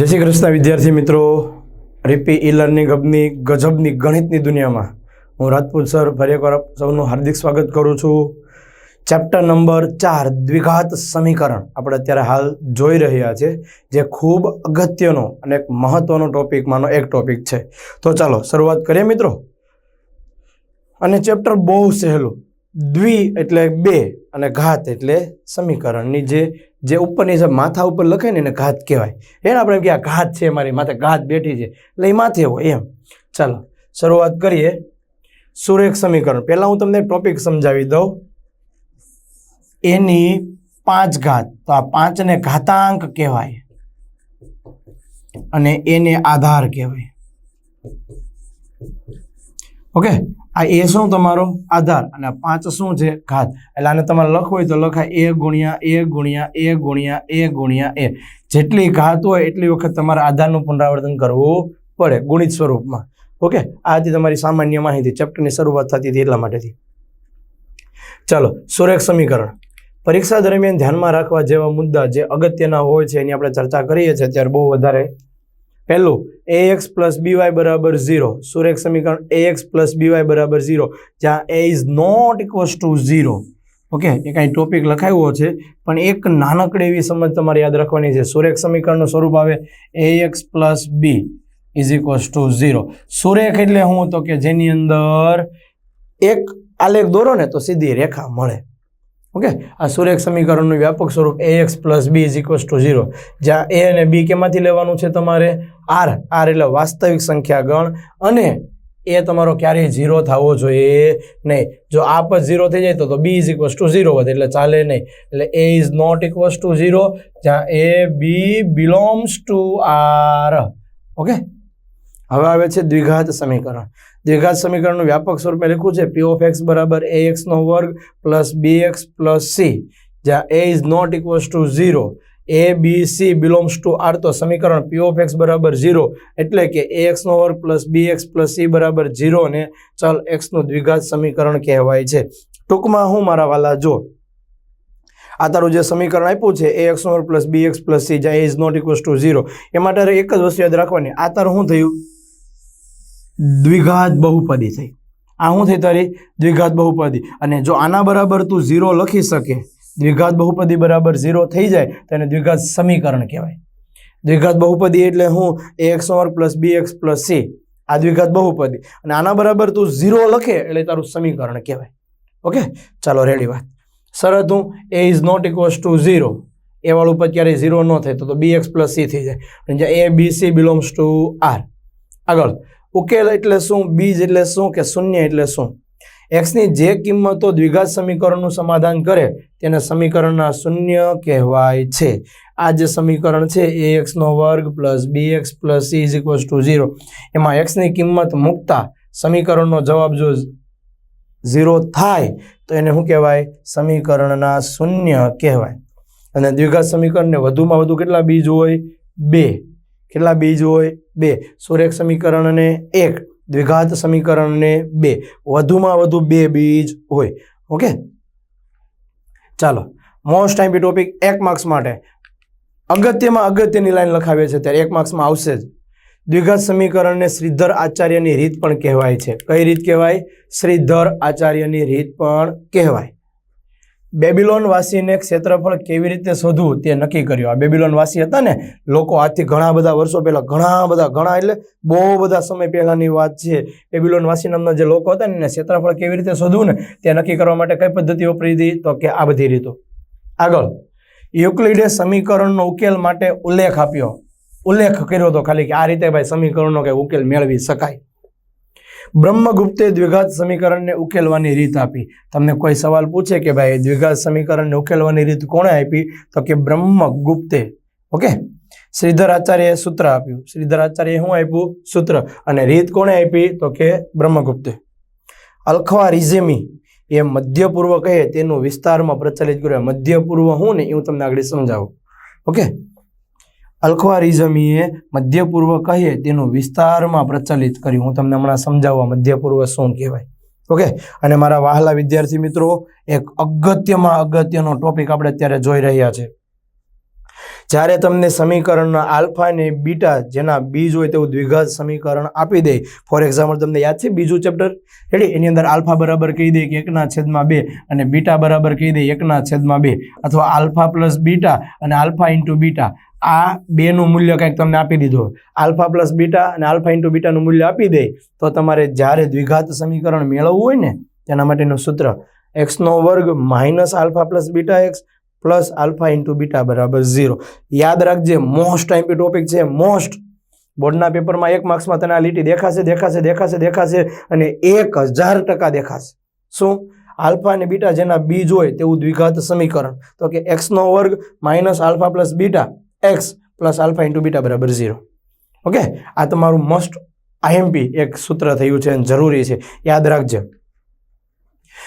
જય શ્રી કૃષ્ણ, વિદ્યાર્થી મિત્રો. રીપી ઈ લર્નિંગ હબની ગજબની ગણિતની દુનિયામાં હું રાજપૂત સર ફરી એકવાર સૌનું હાર્દિક સ્વાગત કરું છું. ચેપ્ટર નંબર ચાર, દ્વિઘાત સમીકરણ. આપણે અત્યારે હાલ જોઈ રહ્યા છે જે ખૂબ અગત્યનો અને એક મહત્વનો ટોપિકમાંનો એક ટોપિક છે. તો ચાલો, શરૂઆત કરીએ મિત્રો. અને ચેપ્ટર બહુ સહેલું. દ્વિ એટલે બે અને ઘાત એટલે સમીકરણની જે જે ઉપરની જે માથા ઉપર લખે ને એને ઘાત કહેવાય. એને આપણે એમ કે આ ઘાત છે મારી માથે, ઘાત બેઠી છે. એટલે એ માથે હોય એમ. ચાલો, શરૂઆત કરીએ. સુરેખ સમીકરણ. પહેલાં હું તમને ટોપિક સમજાવી દઉં. એની પાંચ ઘાત. તો આ પાંચને ઘાતાંક કહેવાય. અને એને આધાર કહેવાય. ઓકે? આ એ શું તમારો આધાર? અને આ પાંચ શું છે? ઘાત. એટલે આને તમારે લખવું હોય તો લખાય એ ગુણ્યા એ ગુણ્યા એ ગુણ્યા એ ગુણ્યા એ. જેટલી ઘાત હોય એટલી વખત તમારે આધારનું પુનરાવર્તન કરવું પડે ગુણિત સ્વરૂપમાં. ઓકે? આ તમારી સામાન્ય માહિતી. ચેપ્ટરની શરૂઆત થતી હતી એટલા માટેથી. ચાલો, સુરેખ સમીકરણ. પરીક્ષા દરમિયાન ધ્યાનમાં રાખવા જેવા મુદ્દા જે અગત્યના હોય છે એની આપણે ચર્ચા કરીએ છીએ. ત્યારે બહુ વધારે પહેલું એ એક્સ પ્લસ બીવાય બરાબર ઝીરો સુરેખ સમીકરણ? એ એક્સ પ્લસ બીવાય બરાબર ઝીરો જ્યાં A is not equals to zero okay એ કાંઈ ટોપિક લખાવ્યો છે, પણ એક નાનકડી એવી સમજ તમારે યાદ રાખવાની છે. સુરેખ સમીકરણનું સ્વરૂપ આવે? A X plus B is equals to zero સુરેખ એટલે શું તો કે જેની અંદર એક આલેખ દોરો ને તો સીધી રેખા મળે. ઓકે? આ સુરેખ સમીકરણનું વ્યાપક સ્વરૂપ A X plus B is equals to zero જ્યાં એ અને બી કેમાંથી લેવાનું છે તમારે? આર આર એટલે વાસ્તવિક સંખ્યા ગણ. અને એ તમારો ક્યારેય ઝીરો થવો જોઈએ નહીં. જો આ પર ઝીરો થઈ જાય તો તો B is equals to zero વધે, એટલે ચાલે નહીં. એટલે A is not equals to zero જ્યાં A B belongs to R okay? હવે આવે છે દ્વિઘાત સમીકરણ. દ્વિઘાત સમીકરણનું વ્યાપક સ્વરૂપે લખ્યું છે. પી ઓફ એક્સ બરાબર એ એક્સનો વર્ગ plus B X plus C જ્યાં A is not equals to zero A B C belongs to R તો સમીકરણ પી ઓફ એક્સ બરાબર ઝીરો એટલે કે એ એક્સનો વર્ગ plus B X plus C બરાબર ઝીરો ને ચલ એક્સનું દ્વિઘાત સમીકરણ કહેવાય છે. ટૂંકમાં હું મારા વાલા જો આ તારું જે સમીકરણ આપ્યું છે એ એક્સ વર્ગ plus B X plus C જ્યાં A is not equals to zero એ માટે એક જ વસ્તુ યાદ રાખવાની. આ તારું શું થયું? દ્વિઘાત બહુપદી થઈ. આ શું થઈ તારી? દ્વિઘાત બહુપદી. અને જો આના બરાબર તું ઝીરો લખી શકે, દ્વિઘાત બહુપદી બરાબર ઝીરો થઈ જાય, તો એને દ્વિઘાત સમીકરણ કહેવાય. દ્વિઘાત બહુપદી એટલે હું A X or plus B X plus C. આ દ્વિઘાત બહુપદી. અને આના બરાબર તું ઝીરો લખે એટલે તારું સમીકરણ કહેવાય. ઓકે? ચાલો રેડી વાત. શરત હું A is not equals to zero A વાળું પર ક્યારેય ઝીરો ન થાય, તો બી એક્સ પ્લસ સી થઈ જાય. જ્યાં A B C belongs to R આગળ. ઉકેલ એટલે શું, બીજ એટલે શું કે શૂન્ય એટલે શું? એક્સની જે કિંમતો દ્વિઘાત સમીકરણનું સમાધાન કરે, તેને સમીકરણના શૂન્ય કહેવાય છે. આ જે સમીકરણ છે એ એક્સનો વર્ગ plus B X plus C is equals to zero એમાં એક્સની કિંમત મૂકતા સમીકરણનો જવાબ જો ઝીરો થાય, તો એને શું કહેવાય? સમીકરણના શૂન્ય કહેવાય. અને દ્વિઘાત સમીકરણને વધુમાં વધુ કેટલા બીજ હોય? બે. કેટલા બીજ હોય? બે. સુરેખ સમીકરણને એક. દ્વિઘાત સમીકરણને બે. વધુમાં વધુ બે બીજ હોય. ઓકે? ચાલો. મોસ્ટ ટાઈમ બી ટોપિક એક માર્ક્સ માટે. અગત્યમાં અગત્યની લાઈન લખાવે છે ત્યારે એક માર્ક્સમાં આવશે જ. દ્વિઘાત સમીકરણને શ્રીધર આચાર્યની રીત પણ કહેવાય છે. કઈ રીત કહેવાય? શ્રીધર આચાર્યની રીત પણ કહેવાય. બેબીલોન વાસીને ક્ષેત્રફળ કેવી રીતે શોધવું તે નક્કી કર્યું. આ બેબિલોનવાસી હતા ને, લોકો આજથી ઘણા બધા વર્ષો પહેલાં, ઘણા બધા, ઘણા એટલે બહુ બધા સમય પહેલાંની વાત છે. બેબીલોન વાસી નામના જે લોકો હતા ને, એને ક્ષેત્રફળ કેવી રીતે શોધવું ને, તે નક્કી કરવા માટે કઈ પદ્ધતિ વપરી હતી? તો કે આ બધી રીતો. આગળ, યુક્લિડે સમીકરણનો ઉકેલ માટે ઉલ્લેખ આપ્યો. ઉલ્લેખ કર્યો હતો ખાલી કે આ રીતે ભાઈ સમીકરણનો કે ઉકેલ મેળવી શકાય. બ્રહ્મગુપ્તે દ્વિઘાત સમીકરણને ઉકેલવાની રીત આપી. તમને કોઈ સવાલ પૂછે કે ભાઈ દ્વિઘાત સમીકરણને ઉકેલવાની રીત કોણે આપી? તો કે બ્રહ્મગુપ્તે. ઓકે? શ્રીધર આચાર્યએ સૂત્ર આપ્યું. શ્રીધર આચાર્યએ શું આપ્યું? સૂત્ર. અને રીત કોણે આપી? તો કે બ્રહ્મગુપ્તે. અલ્ખવા રિઝેમી. એ મધ્ય પૂર્વ કહે, તેનું વિસ્તારમાં પ્રચલિત કર્યું. મધ્ય પૂર્વ હું ને એ હું તમને આગળ સમજાવું. ઓકે? અલ્ખવારિઝમીએ મધ્ય પૂર્વ કહીએ તેનું વિસ્તારમાં પ્રચલિત કર્યું. હું તમને હમણાં સમજાવવા મધ્ય પૂર્વ શું કહેવાય. ઓકે? અને મારા વહાલા વિદ્યાર્થી મિત્રો, એક અગત્યમાં અગત્યનો ટોપિક આપણે અત્યારે જોઈ રહ્યા છે. જ્યારે તમને સમીકરણના આલ્ફા અને બીટા જેના બીજ હોય તેવું દ્વિઘાત સમીકરણ આપી દે ફોર એક્ઝામ્પલ તમને યાદ છે બીજું ચેપ્ટર રેડી એની અંદર આલ્ફા બરાબર કહી દે કે એકના છેદમાં બે અને બીટા બરાબર કહી દે એકના છેદમાં બે. અથવા આલ્ફા પ્લસ બીટા અને આલ્ફા ઇન્ટુ બીટા. આ બેનું મૂલ્ય કંઈક તમને આપી દીધું આલ્ફા પ્લસ બીટા અને આલ્ફા ઇન્ટુ બીટાનું મૂલ્ય આપી દે તો તમારે જ્યારે દ્વિઘાત સમીકરણ મેળવવું હોય ને, તેના માટેનું સૂત્ર એક્સનો વર્ગ minus alpha plus beta X plus alpha into beta બરાબર ઝીરો. યાદ રાખજે મોસ્ટ ટાઈમ ટોપિક છે મોસ્ટ બોર્ડના પેપરમાં એક માર્ક્સમાં તને આ લીટી દેખાશે દેખાશે દેખાશે દેખાશે અને એક હજાર ટકા દેખાશે. શું? આલ્ફા અને બીટા જેના બીજ હોય તેવું દ્વિઘાત સમીકરણ. તો કે એક્સનો વર્ગ minus alpha plus beta X plus alpha into beta બરાબર ઝીરો ઓકે આ તમારું મસ્ટ આઈએમપી એક સૂત્ર થયું છે અને જરૂરી છે. યાદ રાખજે.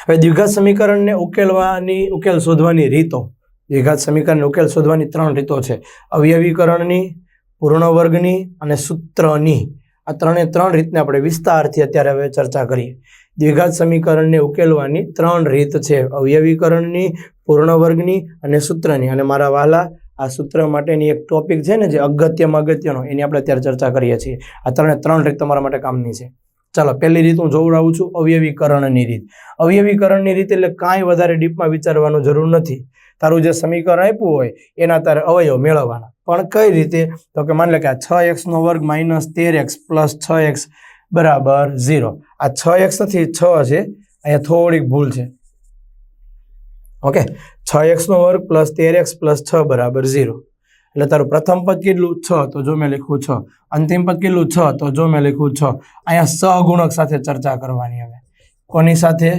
હવે દ્વિઘાત સમીકરણને ઉકેલવાની, ઉકેલ શોધવાની રીતો. દ્વિઘાત સમીકરણને ઉકેલ શોધવાની ત્રણ રીતો છે. અવયવીકરણની પૂર્ણ વર્ગની અને સૂત્રની. આ ત્રણે ત્રણ રીતને આપણે વિસ્તારથી અત્યારે હવે ચર્ચા કરીએ. દ્વિઘાત સમીકરણને ઉકેલવાની ત્રણ રીત છે. અવયવીકરણની પૂર્ણ વર્ગની અને સૂત્રની. અને મારા વાલા આ સૂત્ર માટેની એક ટોપિક છે ને જે અગત્યમાં અગત્યનો, એની આપણે અત્યારે ચર્ચા કરીએ છીએ. આ ત્રણે ત્રણ રીત તમારા માટે કામની છે. ચાલો, પહેલી રીત હું જોવડાવું છું, અવયવીકરણની રીત. અવયવીકરણની રીત એટલે કાંઈ વધારે ડીપમાં વિચારવાનું જરૂર નથી. તારું જે સમીકરણ આપ્યું હોય, એના તારે અવયવ મેળવવાના. પણ કઈ રીતે? તો કે માની લે કે આ છ એક્સનો વર્ગ માઇનસ તેર એક્સ પ્લસ છ એક્સ બરાબર ઝીરો. આ છ એક્સ નથી, છ છે. અહીંયા થોડીક ભૂલ છે. ઓકે? છ એક્સનો વર્ગ પ્લસ તેર એક્સ પ્લસ છ બરાબર ઝીરો. એટલે તારું પ્રથમ પદ કેટલું? છ. તો જો મેં લખ્યું છ. અંતિમ પદ કેટલું? છ. તો જો મેં લખ્યું છ. અહીંયા સહગુણક સાથે ચર્ચા કરવાની હવે. કોની સાથે?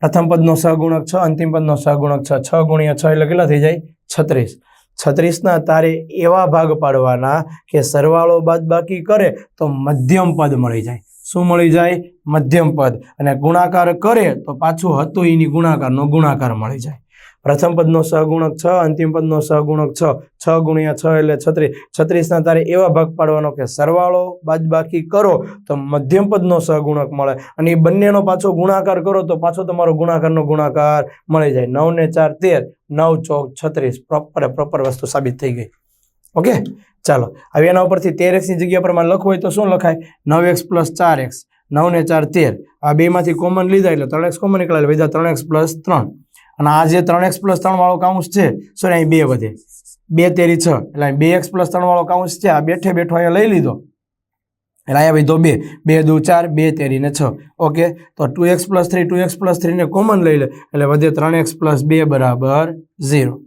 પ્રથમ પદનો સહગુણક છ, અંતિમ પદનો સહગુણક છ. છ ગુણ્યા છ એટલે કેટલા થઈ જાય? છત્રીસ. છત્રીસના તારે એવા ભાગ પાડવાના કે સરવાળો બાદબાકી કરે તો મધ્યમ પદ મળી જાય. શું મળી જાય? મધ્યમ પદ. અને ગુણાકાર કરે તો પાછું હતું એની ગુણાકારનો ગુણાકાર મળી જાય. પ્રથમ પદનો સહગુણક છ, અંતિમ પદનો સહગુણક છ છ ગુણ્યા છ એટલે છત્રીસ. છત્રીસના તારે એવા ભાગ પાડવાનો કે સરવાળો બાદબાકી કરો તો મધ્યમ પદનો સહગુણક મળે. અને એ બંનેનો પાછો ગુણાકાર કરો તો પાછો તમારો ગુણાકારનો ગુણાકાર મળી જાય. નવ ને ચાર તેર, નવ ચોક છત્રીસ. પ્રોપર પ્રોપર વસ્તુ સાબિત થઈ ગઈ. ઓકે? ચાલો. હવે એના ઉપરથી તેર એક્સની જગ્યા પર લખવું હોય તો શું લખાય? નવ એક્સ પ્લસ ચાર એક્સ નવ ને ચાર તેર. આ બેમાંથી કોમન લીધા એટલે ત્રણ એક્સ કોમન નીકળે એટલે ત્રણ એક્સ પ્લસ ત્રણ. અને આ જે ત્રણ એક્સ પ્લસ ત્રણવાળો કાઉન્સ છે સોરી અહીં બે વધે. બે તેરી છ, એટલે અહીં બે એક્સ પ્લસ ત્રણ વાળો કાઉન્સ છે, આ બેઠે બેઠો અહીંયા લઈ લીધો. એટલે અહીંયા ભાઈ તો બે. બે, દુ, ચાર, બે, તેરી ને છ. ઓકે તો two X plus three two X plus થ્રીને common લઈ લે. એટલે વધે ત્રણ એક્સ પ્લસ બે બરાબર ઝીરો.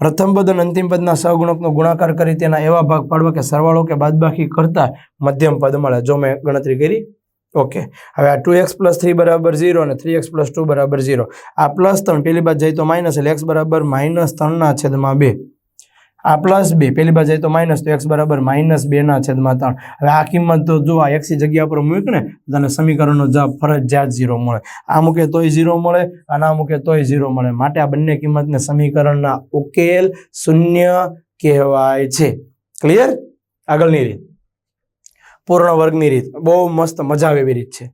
પ્રથમ પદ અને અંતિમ પદના સહગુણકનો ગુણાકાર કરી તેના એવા ભાગ પાડવા કે સરવાળો કે બાદબાકી કરતા મધ્યમ પદ મળે. જો મેં ગણતરી કરી ઓકે. હવે આ ટુ એક્સ પ્લસ થ્રી બરાબર ઝીરો અને થ્રી એક્સ પ્લસ ટુ બરાબર ઝીરો. આ પ્લસ ત્રણ, પેલી બાદ જાય તો માઇનસ એટલે એક્સ બરાબર માઇનસ ત્રણના છેદમાં બે. આ પ્લસ બે, પેલી બાદ જાય તો માઇનસ, તો એક્સ બરાબર માઇનસ બેના છેદમાં ત્રણ. હવે આ કિંમત તો જો આ એક્સી જગ્યા પર મૂક ને તને સમીકરણનો જવાબ ફરજિયાત ઝીરો મળે. આ મૂકે તોય ઝીરો મળે અને આ મૂકે તોય ઝીરો મળે. માટે આ બંને કિંમતને સમીકરણના ઉકેલ શૂન્ય કહેવાય છે. ક્લિયર આગળની રીત. પૂર્ણ વર્ગની રીત. બહુ મસ્ત મજા આવે એવી રીત છે.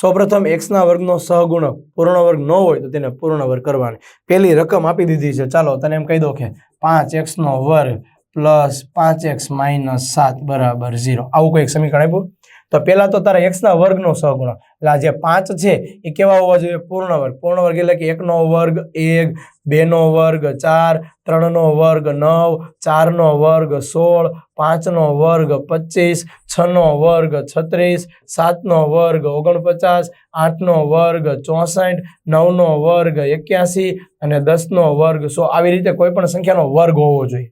સૌપ્રથમ એક્સના વર્ગનો સહગુણક પૂર્ણ વર્ગ ન હોય તો તેને પૂર્ણ વર્ગ કરવાની. પહેલી રકમ આપી દીધી છે. ચાલો તને એમ કહી દો કે પાંચ એક્સનો વર્ગ પ્લસ પાંચ એક્સ માઇનસ સાત બરાબર ઝીરો આવું કોઈ એક સમીકરણ આપ્યું? તો પહેલાં તો તારા એક્સના વર્ગનો સહગુણક. એટલે આ જે પાંચ છે, એ કેવા હોવા જોઈએ? પૂર્ણ વર્ગ. પૂર્ણ વર્ગ એટલે કે એકનો વર્ગ એક, બેનો વર્ગ ચાર, ત્રણનો વર્ગ નવ, ચારનો વર્ગ સોળ, પાંચનો વર્ગ પચીસ, છનો વર્ગ છત્રીસ, સાતનો વર્ગ ઓગણપચાસ, આઠનો વર્ગ ચોસઠ, નવનો વર્ગ એક્યાસી અને દસનો વર્ગ સો. આવી રીતે કોઈ પણ સંખ્યાનો વર્ગ હોવો જોઈએ.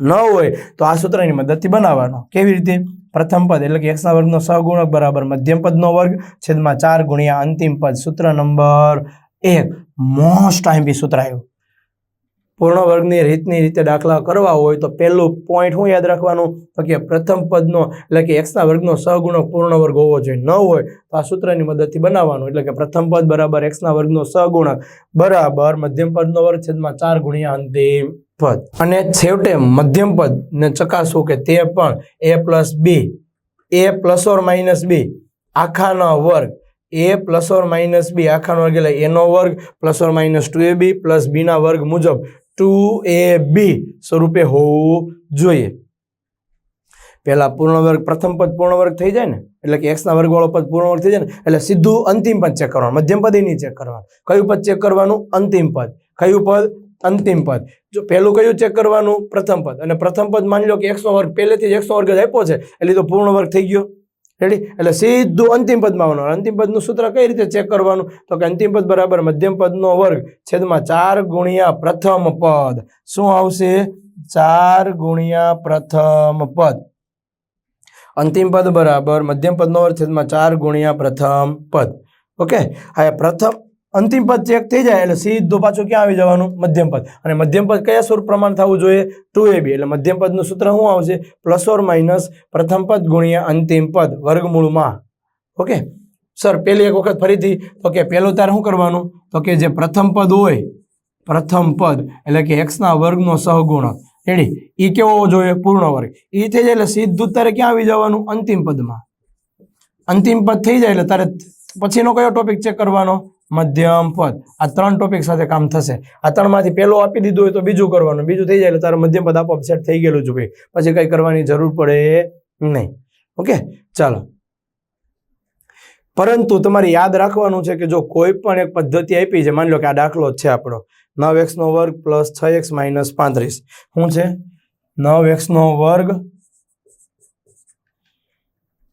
ન હોય તો આ સૂત્રની મદદથી બનાવવાનો. કેવી રીતે? પ્રથમ પદ એટલે કે એક્સના વર્ગનો સહગુણક બરાબર મધ્યમ પદનો વર્ગ છેદમાં ચાર ગુણ્યા અંતિમ પદ સૂત્ર નંબર એક. મોસ્ટ આઈમ્પી સૂત્ર આવ્યું. પૂર્ણ વર્ગની રીતની રીતે દાખલા કરવા હોય તો પહેલું પોઈન્ટ શું યાદ રાખવાનું? તો કે પ્રથમ પદનો એટલે કે એક્સના વર્ગનો સહગુણક પૂર્ણ વર્ગ હોવો જોઈએ. ન હોય તો આ સૂત્રની મદદથી બનાવવાનું. એટલે કે પ્રથમ પદ બરાબર એક્સના વર્ગનો સહગુણક બરાબર મધ્યમ પદનો વર્ગ છેદમાં ચાર ગુણ્યા અંતિમ. પદ. અને છેવટે મધ્યમ પદ ને ચકાસવું કે તે પણ A plus B A plus or minus B આખાનો વર્ગ. એ પ્લસ ઓર માઇનસ બી આખાનો વર્ગ એટલે એનો વર્ગ plus or minus two A B plus બીના વર્ગ મુજબ ટુ એ બી સ્વરૂપે હોવું જોઈએ. પહેલાં પૂર્ણ વર્ગ, પ્રથમ પદ પૂર્ણ વર્ગ થઈ જાય ને? એટલે કે એક્સના વર્ગવાળો પદ પૂર્ણ વર્ગ થઈ જાય ને? એટલે સીધું અંતિમ પદ ચેક કરવાનું. મધ્યમ પદ નહીં ચેક કરવાનું. કયું પદ ચેક કરવાનું? અંતિમ પદ. કયું પદ? અંતિમ પદ. જો પહેલું કયું ચેક કરવાનું? પ્રથમ પદ. અને પ્રથમ પદ માની લો કે એકસો વર્ગ, પહેલેથી જ એકસો વર્ગ જ આપ્યો છે, એટલે તો પૂર્ણ વર્ગ થઈ ગયો. રેડી એટલે સીધું અંતિમ પદમાં આવવાનું. અંતિમ પદનું સૂત્ર કઈ રીતે ચેક કરવાનું? તો કે અંતિમ પદ બરાબર મધ્યમ પદનો વર્ગ છેદમાં ચાર ગુણ્યા પ્રથમ પદ. શું આવશે? ચાર ગુણ્યા પ્રથમ પદ. અંતિમ પદ બરાબર મધ્યમ પદનો વર્ગ છેદમાં ચાર ગુણ્યા પ્રથમ પદ. ઓકે હા પ્રથમ અંતિમ પદ ચેક થઈ જાય એટલે સીધું પાછું ક્યાં આવી જવાનું? મધ્યમ પદ. અને મધ્યમ પદ કયા સ્વરૂપ પ્રમાણ થવું જોઈએ? ટુ એ બી એટલે મધ્યમ પદનું સૂત્ર શું આવશે? પ્લસ ઓર માઇનસ પ્રથમ પદ ગુણ્યા અંતિમ પદ વર્ગમૂળમાં. ઓકે સર પેલી એક વખત ફરીથી, તો કે પહેલું તાર શું કરવાનું? તો કે જે પ્રથમ પદ હોય, પ્રથમ પદ, એટલે કે એક્સના વર્ગનો સહગુણક. રેડી એ કેવો હોવો જોઈએ? પૂર્ણ વર્ગ. એ થઈ જાય એટલે સીધું તારે ક્યાં આવી જવાનું? અંતિમ પદમાં. અંતિમ પદ થઈ જાય એટલે તારે પછીનો કયો ટોપિક ચેક કરવાનો? મધ્યમ પદ. આ ત્રણ ટોપિક સાથે કામ થશે. આ ત્રણમાંથી પહેલો આપી દીધું હોય તો બીજું કરવાનું. બીજું થઈ જાય એટલે તારું મધ્યમ પદ આપોઆપ સેટ થઈ ગયેલું છે ભાઈ પછી કંઈ કરવાની જરૂર પડે નહીં. ઓકે? ચાલો. પરંતુ તમારે યાદ રાખવાનું છે કે જો કોઈ પણ એક પદ્ધતિ આપી છે, માની લો કે આ દાખલો છે આપણો. નવ એક્સનો વર્ગ પ્લસ છ એક્સ માઇનસ પાંત્રીસ. શું છે? નવ એક્સનો વર્ગ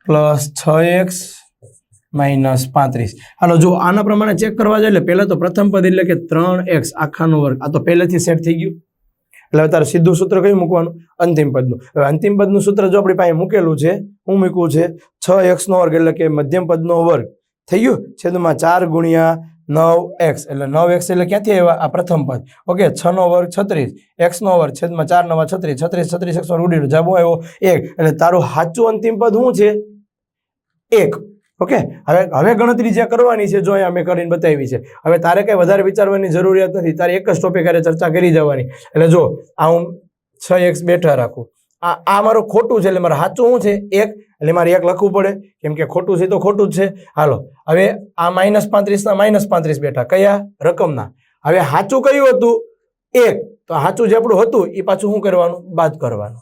પ્લસ છ એક્સ માઇનસ પાંત્રીસ. હાલો, જો આના પ્રમાણે ચેક કરવા જાય, એટલે પહેલાં તો પ્રથમ પદ એટલે કે ત્રણ એક્સ આખાનો વર્ગ. આ તો પહેલેથી સેટ થઈ ગયું. એટલે તારે સીધું સૂત્ર કયું મૂકવાનું? અંતિમ પદનું. હવે અંતિમ પદનું સૂત્ર જો આપણી પાસે મૂકેલું છે, હું મૂક્યું છે છ એક્સનો વર્ગ એટલે કે મધ્યમ પદનો વર્ગ. થઈ ગયું? છેદમાં ચાર ગુણ્યા નવ એક્સ. એટલે નવ એક્સ એટલે ક્યાંથી આવ્યા? આ પ્રથમ પદ. ઓકે, છ નો વર્ગ છત્રીસ. એક્સ નો વર્ગ છેદમાં ચાર નવા છત્રીસ. છત્રીસ છત્રીસ, એક્સ ઉડી જવાબ આવ્યો એક. એટલે તારું સાચું અંતિમ પદ શું છે? એક. ઓકે હવે હવે ગણતરી જે કરવાની છે, જો અહીંયા મેં કરીને બતાવી છે. હવે તારે કંઈ વધારે વિચારવાની જરૂરિયાત નથી. તારે એક જ ટોપિક હારે ચર્ચા કરી જવાની. એટલે જો, આ હું છ એક્સ બેઠા રાખું. આ આ મારું ખોટું છે, એટલે મારે સાચું શું છે? એક, એટલે મારે એક લખવું પડે. કેમ કે ખોટું છે તો ખોટું જ છે. હાલો, હવે આ માઇનસ પાંત્રીસના માઇનસ પાંત્રીસ બેઠા. કયા? રકમના. હવે સાચું કયું હતું? એક. તો સાચું જે આપણું હતું એ પાછું શું કરવાનું? બાદ કરવાનું.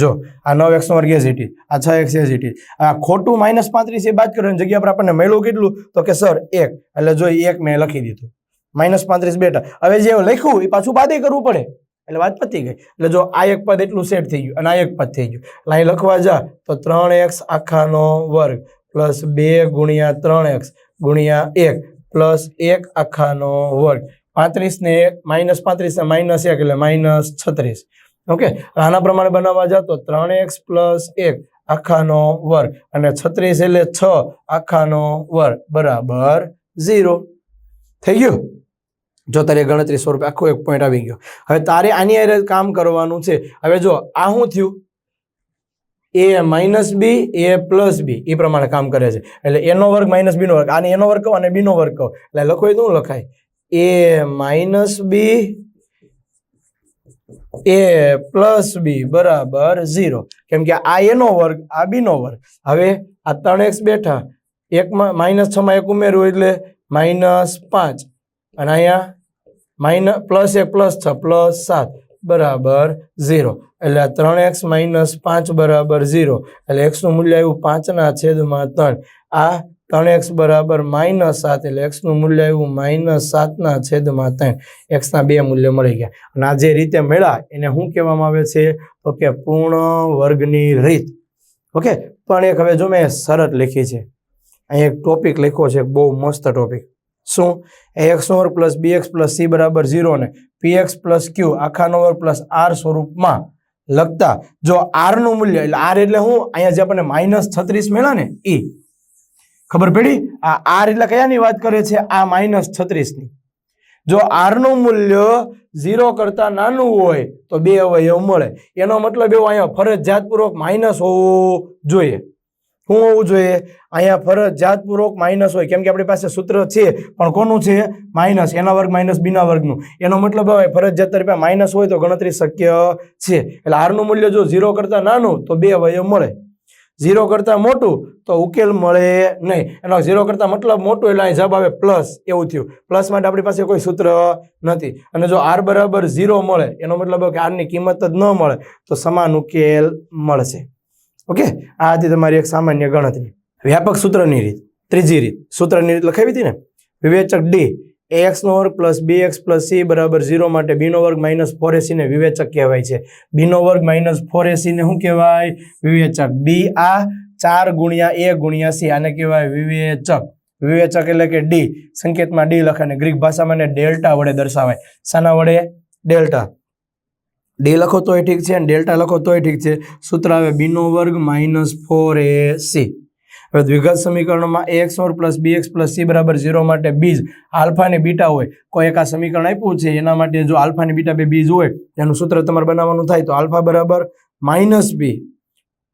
જો, આ નવ એક્સ વર્ગ એઝીટી આ છ એક્સ એઝ આ ખોટું માઇનસ પાંત્રીસ એ બાદ કર્યું જગ્યા પર આપણને મળ્યું કેટલું? તો કે સર, એક. એટલે જો એક મેં લખી દીધું. માઇનસ પાંત્રીસ બેટા હવે જે લખ્યું એ પાછું બાદે કરવું પડે. એટલે વાત પતી ગઈ. એટલે જો આ એક પદ એટલું સેટ થઈ ગયું અને આ એક પદ થઈ ગયું. એટલે અહીં લખવા જા. તો ત્રણ એક્સ આખાનો વર્ગ પ્લસ બે ગુણ્યા ત્રણ એક્સ ગુણ્યા એક પ્લસ એક આખાનો વર્ગ. પાંત્રીસ ને એક, માઇનસ પાંત્રીસ ને માઇનસ એક એટલે માઇનસ છત્રીસ. ઓકે આના પ્રમાણે બનાવવા જાઓ તો ત્રણ એક્સ પ્લસ એક આખાનો વર્ગ અને છત્રીસ એટલે છ આખાનો વર્ગ બરાબર ઝીરો. થઈ ગયું? જો તારે ગણતરી સ્વરૂપે આખો એક પોઈન્ટ આવી ગયો. હવે તારે આની અરે કામ કરવાનું છે. હવે જો આ શું થયું? એ માઇનસ બી એ પ્લસ બી એ પ્રમાણે કામ કરે છે. એટલે એનો વર્ગ માઇનસ બીનો વર્ગ. આને એનો વર્ગ કહો અને બીનો વર્ગ કહો. એટલે લખો એ શું લખાય? એ માઇનસ બી એ પ્લસ બી બરાબર ઝીરો કેમ કે આ એનો વર્ગ, આ બીનો વર્ગ. હવે આ ત્રણ એક્સ બેઠા. એકમાં માઇનસ છમાં એક ઉમેરવું એટલે માઇનસ પાંચ. અને અહીંયા માઇનસ પ્લસ એક પ્લસ છ પ્લસ સાત. બરાબર ઝીરો એટલે આ ત્રણ એક્સ માઇનસ પાંચ બરાબર ઝીરો એટલે એક્સનું મૂલ્ય આવ્યું પાંચના છેદમાં ત્રણ. આ ત્રણ એક્સ બરાબર માઇનસ સાત એટલે એક્સનું મૂલ્ય આવ્યું માઇનસ સાતના છેદમાં ત્રણ. એક્સના બે મૂલ્ય મળી ગયા. અને આ જે રીતે મળ્યા એને શું કહેવામાં આવે છે? તો કે પૂર્ણ વર્ગની રીત. ઓકે? પણ એક હવે જો મેં શરત લખી છે. અહીં એક ટોપિક લખ્યો છે, બહુ મસ્ત ટોપિક. શું? X over plus B X plus C બરાબર ઝીરો ને પી એક્સ પ્લસ ક્યુ આખાનો વર્ગ પ્લસ આર સ્વરૂપમાં લખતા, જો આરનું મૂલ્ય, એટલે આર એટલે હું, અહીંયા જે આપણને માઇનસ છત્રીસ મળ્યા ને એ ખબર પડી? આ આર એટલે કયાની વાત કરે છે? આ માઇનસ છત્રીસની. જો આરનું મૂલ્ય ઝીરો કરતા નાનું હોય, તો બે અવયવ મળે. એનો મતલબ એવો, અહીંયા ફરજિયાતપૂર્વક માઇનસ હોવું જોઈએ. શું હોવું જોઈએ? અહીંયા ફરજિયાતપૂર્વક માઇનસ હોય. કેમ કે આપણી પાસે સૂત્ર છે, પણ કોનું છે? માઇનસ. એના વર્ગ માઇનસ બીના વર્ગનું. એનો મતલબ હવે ફરજિયાત તરીકે માઇનસ હોય તો ગણતરી શક્ય છે. એટલે આરનું મૂલ્ય જો ઝીરો કરતાં નાનું, તો બે અવયવ મળે. ઝીરો કરતાં મોટું તો ઉકેલ મળે નહીં. એનો ઝીરો કરતાં મતલબ મોટું એટલે અહીં જવાબ આવે પ્લસ એવું થયું. પ્લસ માટે આપણી પાસે કોઈ સૂત્ર નથી. અને જો આર બરાબર ઝીરો મળે, એનો મતલબ કે આરની કિંમત જ ન મળે, તો સમાન ઉકેલ મળશે. ઓકે? આ હતી તમારી એક સામાન્ય ગણતરી. વ્યાપક સૂત્રની રીત. ત્રીજી રીત. સૂત્રની રીત લખાવી હતી ને? વિવેચક ડી. એક્સ નો વર્ગ plus B X plus C બરાબર ઝીરો માટે બીનો વર્ગ માઇનસ ફોર એસી ને વિવેચક કહેવાય છે. બીનો વર્ગ માઇનસ ફોર એસીને શું કહેવાય? વિવેચક. ડી આ ચાર ગુણ્યા એ ગુણ્યા સી આને કહેવાય વિવેચક. વિવેચક એટલે કે ડી સંકેતમાં ડી લખે અને ગ્રીક ભાષામાં એને ડેલ્ટા વડે દર્શાવાય. શાના વડે? ડેલ્ટા. ડી લખો તોય ઠીક છે અને ડેલ્ટા લખો તોય ઠીક છે. સૂત્ર આવે બીનો વર્ગ માઇનસ ફોર એ સી હવે દ્વિઘાત સમીકરણમાં A X or plus B X plus C બરાબર ઝીરો માટે બીજ આલ્ફા અને બીટા હોય. કોઈ એક આ સમીકરણ આપ્યું છે, એના માટે જો આલ્ફા અને બીટા બે બીજ હોય, એનું સૂત્ર તમારે બનાવવાનું થાય તો આલ્ફા બરાબર માઇનસ બી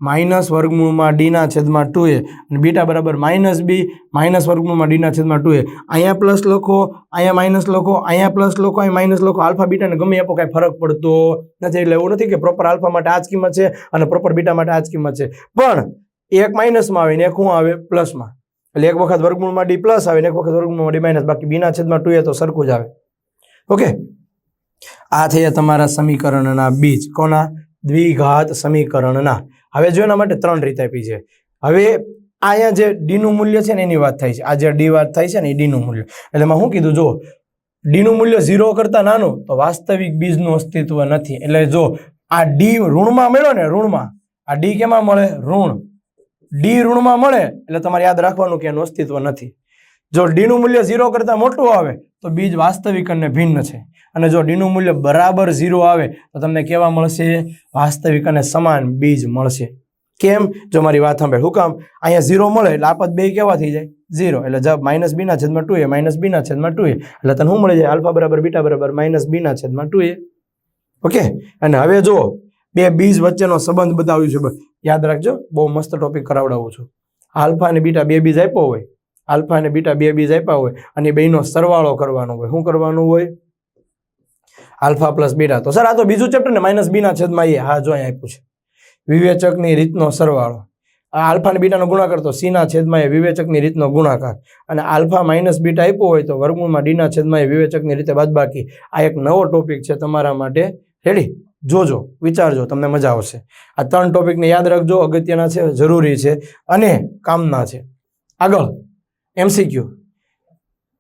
માઇનસ વર્ગમૂળમાં ડીના છેદમાં ટુ એ અને બીટા બરાબર માઇનસ બી માઇનસ વર્ગમૂળમાં ડીના છેદમાં ટુ એ. અહીંયા પ્લસ લખો, અહીંયા માઇનસ લખો, અહીંયા પ્લસ લખો અહીં માઇનસ લખો, આલ્ફા બીટાને ગમે આપો, કાંઈ ફરક પડતો નથી. એટલે એવું નથી કે પ્રોપર આલ્ફા માટે આ જ કિંમત છે અને પ્રોપર બીટા માટે આ જ કિંમત છે. પણ એક માઇનસમાં આવે ને એક શું આવે પ્લસમાં એટલે એક વખત વર્ગમૂળમાં ડી પ્લસ આવે ને એક વખત વર્ગમૂળમાં ડી માઇનસ બાકી બીના છેદમાં ટુ એ તો સરખું જ આવે. ઓકે આ થયા તમારા સમીકરણના બીજ. કોના? દ્વિઘાત સમીકરણના. હવે જો એના માટે ત્રણ રીત આપી છે. હવે અહીંયા જે ડીનું મૂલ્ય છે ને એની વાત થાય છે. આ જે ડી વાત થાય છે ને એ ડીનું મૂલ્ય. એટલે એમાં શું કીધું જો ડીનું મૂલ્ય ઝીરો કરતાં નાનું તો વાસ્તવિક બીજનું અસ્તિત્વ નથી. એટલે જો આ ડી ઋણમાં મળ્યો ને ઋણમાં, આ ડી કેમાં મળે? ઋણ. ડી ઋણમાં મળે એટલે તમારે યાદ રાખવાનું કે એનું અસ્તિત્વ નથી. જો ડીનું મૂલ્ય ઝીરો કરતાં મોટું આવે, તો બીજ વાસ્તવિક અને ભિન્ન છે. અને જો ડીનું મૂલ્ય બરાબર ઝીરો આવે, તો તમને કેવા મળશે? વાસ્તવિક અને સમાન બીજ મળશે. કેમ? જો મારી વાત સાંભળે હું કામ અહીંયા ઝીરો મળે એટલે આપત બે કેવા થઈ જાય? ઝીરો એટલે જ માઇનસ બીના છેદમાં ટુ એ માઇનસ બીના છેદમાં ટુ એ એટલે તને શું મળી જાય? આલ્ફા બરાબર, બીટા બરાબર માઇનસ બીના છેદમાં ટુ એ ઓકે? અને હવે જો બે બીજ વચ્ચેનો સંબંધ બતાવ્યું છે. યાદ રાખજો, બહુ મસ્ત ટોપિક કરાવડાવું છું. આલ્ફા અને બીટા બે બીજ આપ્યો હોય, આલ્ફા અને બીટા બે બીજ આપ્યા હોય, અને બેનો સરવાળો કરવાનો હોય. શું કરવાનું હોય? Alpha plus beta. તો સર, આ તો બીજું ચેપ્ટર ને માઇનસ બીના છેદમાં એ, હા, જો અહીં આપ્યું છે. વિવેચકની રીતનો સરવાળો. આલ્ફા અને બીટાનો ગુણાકાર તો સીના છેદમાં એ, વિવેચકની રીતનો ગુણાકાર. અને આલ્ફા માઇનસ બીટા આપ્યો હોય તો વર્ગમૂળમાં ડીના છેદમાં એ, વિવેચકની રીતે બાદબાકી. આ એક નવો ટોપિક છે તમારા માટે. રેડી જોજો, વિચારજો, તમને મજા આવશે. આ ત્રણ ટોપિકને યાદ રાખજો, અગત્યના છે, જરૂરી છે અને કામના છે. આગળ એમસીક્યુ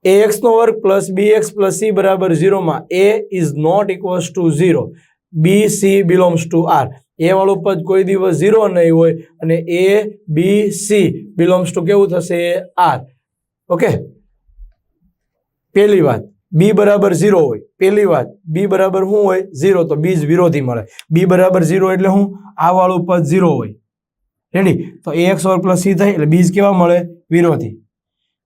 એ એક્સનો વર્ગ plus B X plus C બરાબર ઝીરોમાં A is not equals to zero B C belongs to R A વાળું પદ કોઈ દિવસ ઝીરો નહીં હોય અને A B C belongs to કેવું થશે? આર ઓકે પહેલી વાત. બી બરાબર ઝીરો હોય. પહેલી વાત બી બરાબર શું હોય? ઝીરો તો બીજ વિરોધી મળે. બી બરાબર ઝીરો એટલે શું? આ વાળું પદ ઝીરો હોય. રેડી તો A X or plus C થાય એટલે બીજ કેવા મળે? વિરોધી.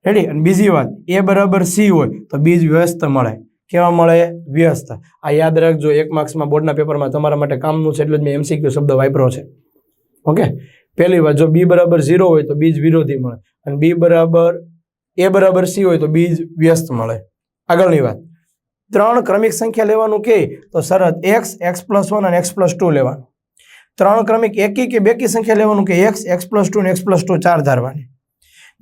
રેડી અને બીજી વાત એ બરાબર સી હોય, તો બીજ વ્યસ્ત મળે. કેવા મળે? વ્યસ્ત. આ યાદ રાખજો, એક માર્ક્સમાં બોર્ડના પેપરમાં તમારા માટે કામનું છે એટલે જ મેં એમસીક્યુ શબ્દ વાપરો છે. ઓકે? પહેલી વાત, જો બી બરાબર ઝીરો હોય, તો બીજ વિરોધી મળે. અને બી બરાબર એ બરાબર સી હોય, તો બીજ વ્યસ્ત મળે. આગળની વાત. ત્રણ ક્રમિક સંખ્યા લેવાનું કે તો શરત એક્સ એક્સ પ્લસ વન અને એક્સ પ્લસ ટુ લેવાનું. ત્રણ ક્રમિક એકી કે બેકી સંખ્યા લેવાનું કે એક્સ એક્સ પ્લસ ટુ અને એક્સ પ્લસ ટુ ચાર ધારવાની.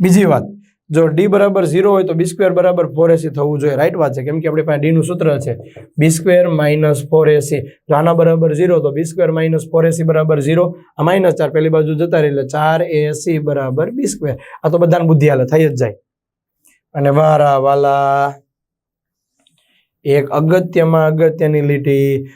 બીજી વાત, જો ડી બરાબર ઝીરો હોય તો બી સ્ક્વેર બરાબર ફોર એસી થવું જોઈએ. રાઈટ વાત છે. કેમ કે આપણી પાસે ડીનું સૂત્ર છે. B square minus four AC જો આના બરાબર ઝીરો તો B square minus four AC બરાબર ઝીરો આ માઇનસ ચાર પેલી બાજુ જતા રહી એટલે ચાર એસી બરાબર બી સ્ક્વેર આ તો બધાને બુદ્ધિ હાલે. થઈ જ જાય. અને વારા વાલા. એક અગત્યમાં અગત્યની લીટી,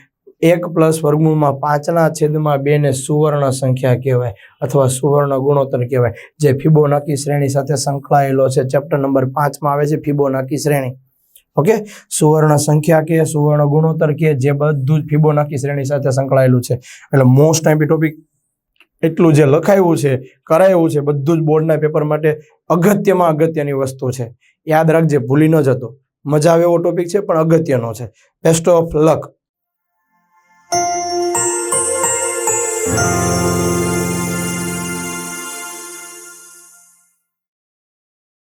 એક પ્લસ વર્ગમૂળમાં પાંચના છેદમાં બે ને સુવર્ણ સંખ્યા કહેવાય અથવા સુવર્ણ ગુણોત્તર કહેવાય. જે ફિબોનાકી શ્રેણી સાથે સંકળાયેલો છે. ચેપ્ટર નંબર પાંચમાં આવે છે ફિબોનાકી શ્રેણી. ઓકે? સુવર્ણ સંખ્યા કે સુવર્ણ ગુણોત્તર કે જે બધું જ ફિબોનાકી શ્રેણી સાથે સંકળાયેલું છે. એટલે મોસ્ટ ટાઈમ ટોપિક એટલું જે લખાયું છે, કરાયું છે, બધું જ બોર્ડના પેપર માટે અગત્યમાં અગત્યની વસ્તુ છે. યાદ રાખજે, ભૂલી ન જતો. મજા આવે એવો ટોપિક છે પણ અગત્યનો છે. Best of luck